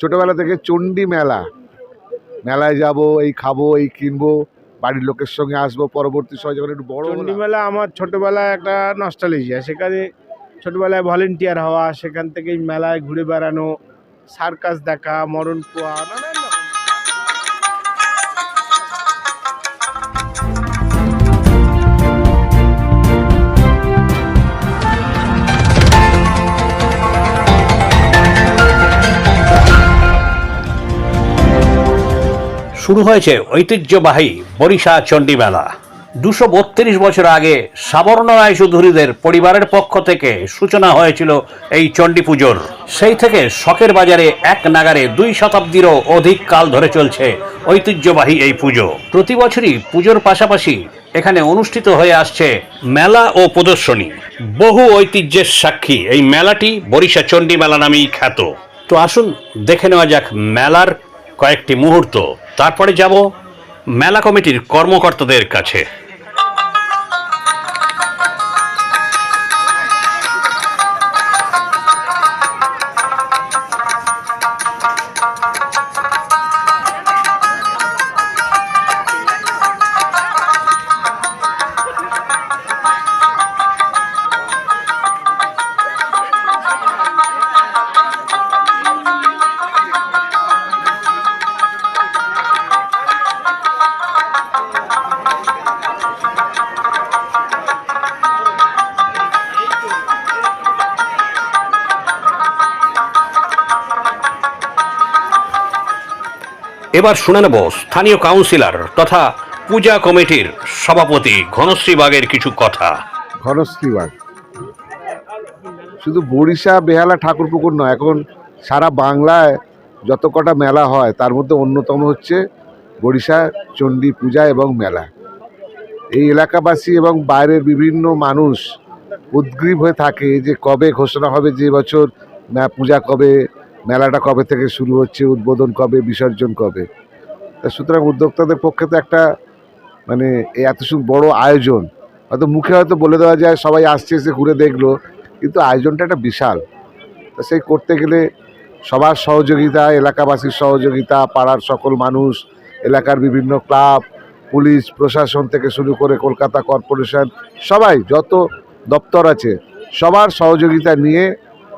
ছোটোবেলা থেকে চণ্ডী মেলা। মেলায় যাব এই খাব এই কিনবো বাড়ির লোকের সঙ্গে আসব পরবর্তী সময় যখন একটু বড় চণ্ডী মেলা আমার ছোটোবেলায় একটা নস্টালজিয়া সেখানে ছোটোবেলায় ভলেন্টিয়ার হওয়া সেখান থেকে মেলায় ঘুরে বেড়ানো সার্কাস দেখা মরণ পোয়া শুরু হয়েছে ঐতিহ্যবাহী বরিশা চণ্ডী মেলা দুশো বত্রিশ বছর আগে সাবর্ণ রায় চৌধুরীদের পরিবারের পক্ষ থেকে সূচনা হয়েছিল এই চণ্ডী পুজোর। সেই থেকে শখের বাজারে এক নাগারে দুই শতাব্দীরও অধিক কাল ধরে চলছে ঐতিহ্যবাহী এই পুজো। প্রতি বছরই পুজোর পাশাপাশি এখানে অনুষ্ঠিত হয়ে আসছে মেলা ও প্রদর্শনী। বহু ঐতিহ্যের সাক্ষী এই মেলাটি বরিশা চণ্ডী মেলা নামেই খ্যাত। তো আসুন দেখে নেওয়া যাক মেলার কয়েকটি মুহূর্ত। তারপরে যাব মেলা কমিটির কর্মকর্তাদের কাছে। এবার শুনে নেব স্থানীয় কাউন্সিলর তথা পূজা কমিটির সভাপতি ঘনশ্রী বাগের কিছু কথা। ঘনশ্রী বাগ। শুধু বরিশা, বেহালা ঠাকুরপুকুর নয়, এখন সারা বাংলায় যত কটা মেলা হয়, তার মধ্যে অন্যতম হচ্ছে বরিশা, চণ্ডী পূজা এবং মেলা। এই এলাকাবাসী এবং বাইরের বিভিন্ন মানুষ উদ্গ্রীব হয়ে থাকে যে কবে ঘোষণা হবে, যে বছর পূজা কবে মেলাটা কবে থেকে শুরু হচ্ছে, উদ্বোধন কবে, বিসর্জন কবে? তা সুতরাং উদ্যোক্তাদের পক্ষে তো একটা মানে এত বড় আয়োজন। হয়তো মুখে হয়তো বলে দেওয়া যায়, সবাই আসছে, এসে ঘুরে দেখল, কিন্তু আয়োজনটা একটা বিশাল। তা সেই করতে গেলে সবার সহযোগিতা, এলাকাবাসীর সহযোগিতা, পাড়ার সকল মানুষ, এলাকার বিভিন্ন ক্লাব, পুলিশ, প্রশাসন থেকে শুরু করে কলকাতা কর্পোরেশন, সবাই, যত দপ্তর আছে, সবার সহযোগিতা নিয়ে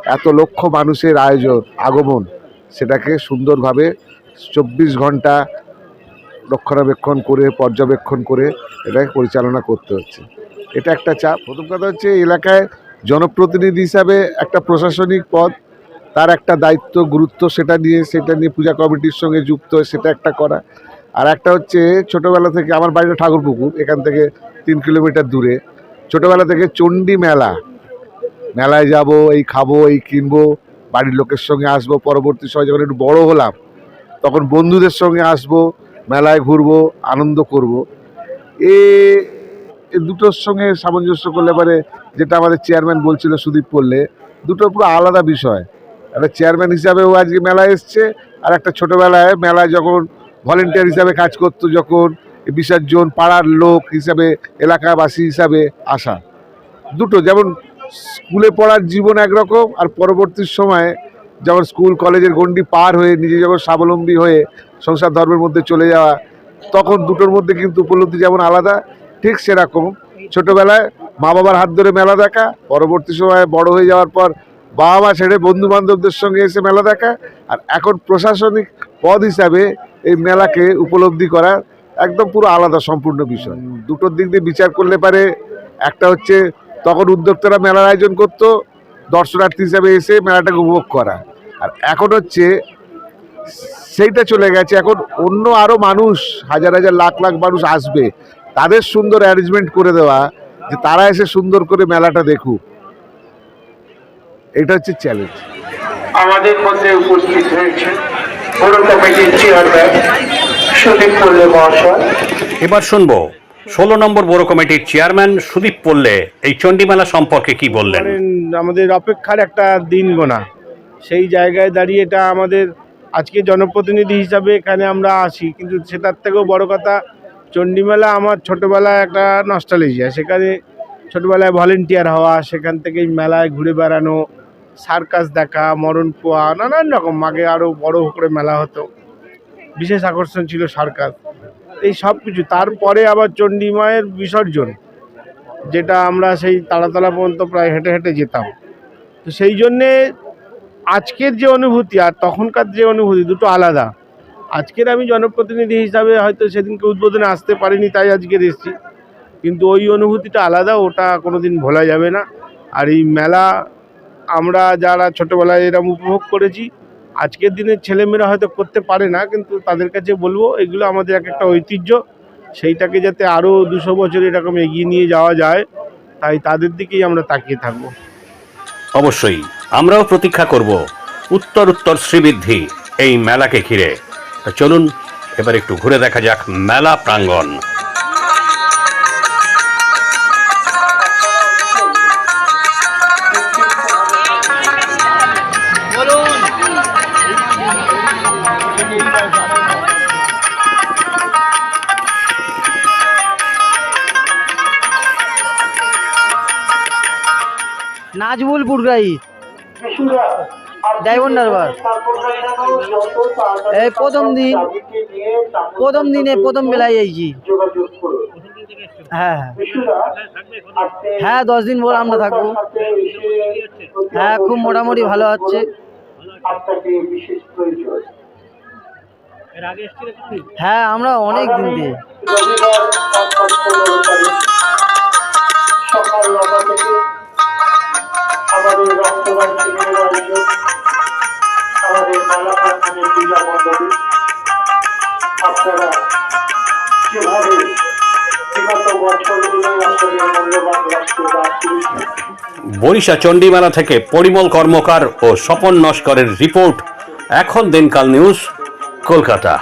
এত লক্ষ মানুষের আয়োজন, আগমন, সেটাকে সুন্দরভাবে চব্বিশ ঘণ্টা রক্ষণাবেক্ষণ করে, পর্যবেক্ষণ করে এটাকে পরিচালনা করতে হচ্ছে। এটা একটা চাপ। প্রথম কথা হচ্ছে এলাকায় জনপ্রতিনিধি হিসাবে একটা প্রশাসনিক পদ, তার একটা দায়িত্ব, গুরুত্ব সেটা নিয়ে সেটা নিয়ে পূজা কমিটির সঙ্গে যুক্ত সেটা একটা করা। আর একটা হচ্ছে, ছোটোবেলা থেকে, আমার বাড়িটা ঠাকুরপুকুর, এখান থেকে তিন কিলোমিটার দূরে, ছোটোবেলা থেকে চণ্ডী মেলা মেলায় যাব, এই খাব, এই কিনবো, বাড়ির লোকের সঙ্গে আসব, পরবর্তী সময় যখন একটু বড় হলাম, তখন বন্ধুদের সঙ্গে আসব, মেলায় ঘুরবো, আনন্দ করব। এ দুটোর সঙ্গে সামঞ্জস্য করলে পারে যেটা আমাদের চেয়ারম্যান বলছিল, সুদীপ পড়লে দুটো পুরো আলাদা বিষয়। একটা চেয়ারম্যান হিসাবেও আজকে মেলায় এসছে, আর একটা ছোটোবেলায় মেলায় যখন ভলেন্টিয়ার হিসাবে কাজ করতো, যখন বিসর্জন, পাড়ার লোক হিসাবে, এলাকাবাসী হিসাবে আসা। দুটো, যেমন স্কুলে পড়ার জীবন একরকম, আর পরবর্তী সময়ে যখন স্কুল, কলেজের গণ্ডি পার হয়ে নিজে যখন স্বাবলম্বী হয়ে সংসার ধর্মের মধ্যে চলে যাওয়া, তখন দুটোর মধ্যে কিন্তু উপলব্ধি যেমন আলাদা, ঠিক সেরকম। ছোটোবেলায় মা বাবার হাত ধরে মেলা দেখা, পরবর্তী সময়ে বড় হয়ে যাওয়ার পর বাবা মা ছেড়ে বন্ধু বান্ধবদের সঙ্গে এসে মেলা দেখা, আর এখন প্রশাসনিক পদ হিসাবে এই মেলাকে উপলব্ধি করা একদম পুরো আলাদা, সম্পূর্ণ বিষয়। দুটোর দিক দিয়ে বিচার করলে পারে, একটা হচ্ছে তখন উদ্যোক্তারা মেলার আয়োজন করতো দর্শনার্থী হিসাবে এসে মেলাটাকে উপভোগ করা। আর এখন হচ্ছে সেইটা চলে গেছে। এখন অন্য আরও মানুষ হাজার হাজার লাখ লাখ মানুষ আসবে। তাদের সুন্দর অ্যারেঞ্জমেন্ট করে দেওয়া যে তারা এসে সুন্দর করে মেলাটা দেখুক। এটা হচ্ছে চ্যালেঞ্জ আমাদের মধ্যে উপস্থিত হয়েছে বড় কমিটির চেয়ারম্যান সুদীপ মহাশয়। এবার শুনব। ষোলো নম্বর বড় কমিটির চেয়ারম্যান সুদীপ পল্লে, এই চণ্ডী মেলা সম্পর্কে কি বললেন? আমাদের অপেক্ষার একটা দিন গোনা। সেই জায়গায় দাঁড়িয়ে এটা আমাদের আজকে জনপ্রতিনিধি হিসাবে এখানে আমরা আসি কিন্তু সেটার থেকেও বড় কথা, চণ্ডীমেলা আমার ছোটোবেলায় একটা নস্টালজিয়া সেখানে ছোটোবেলায় ভলেন্টিয়ার হওয়া, সেখান থেকে মেলায় ঘুরে বেড়ানো সার্কাস দেখা, মরণ পোয়া, নানান রকম, আগে আরও বড় করে মেলা হতো। বিশেষ আকর্ষণ ছিল সার্কাস এই সব কিছু। তারপরে আবার চণ্ডী মায়ের বিসর্জন, যেটা আমরা সেই তাড়াতলা পর্যন্ত প্রায় হেঁটে হেঁটে যেতাম। তো সেই জন্যে আজকের যে অনুভূতি আর তখনকার যে অনুভূতি দুটো আলাদা। আজকের আমি জনপ্রতিনিধি হিসাবে হয়তো সেদিনকে উদ্বোধনে আসতে পারিনি, তাই আজকের এসেছি। কিন্তু ওই অনুভূতিটা আলাদা, ওটা কোনো দিন ভোলা যাবে না। আর এই মেলা আমরা যারা ছোটোবেলায় এরম উপভোগ করেছি আজকের দিনের ছেলেমেয়েরা হয়তো করতে পারে না, কিন্তু তাদের কাছে বলব এগুলো আমাদের এক একটা ঐতিহ্য। সেইটাকে যাতে আরও দুশো বছর এরকম এগিয়ে নিয়ে যাওয়া যায়, তাই তাদের দিকেই আমরা তাকিয়ে থাকব। অবশ্যই, আমরাও প্রতীক্ষা করব উত্তর উত্তর শ্রীবৃদ্ধি এই মেলাকে ঘিরে। তা চলুন, এবার একটু ঘুরে দেখা যাক মেলা প্রাঙ্গণ। নাজবুল পুরগাই ডায়মন্ড হারবার এই প্রথম দিন, প্রথম দিনে প্রথম বেলায় আইছি হ্যাঁ হ্যাঁ। হ্যাঁ দশ দিন পর আমরা থাকব। হ্যাঁ খুব মোটামুটি ভালো হচ্ছে। হ্যাঁ আমরা অনেক দিন দিয়ে। সকাল নটা থেকে বরিশা চণ্ডীমেলা থেকে পরিমল কর্মকার ও স্বপন নস্করের রিপোর্ট এখন দিনকাল নিউজ কলকাতা।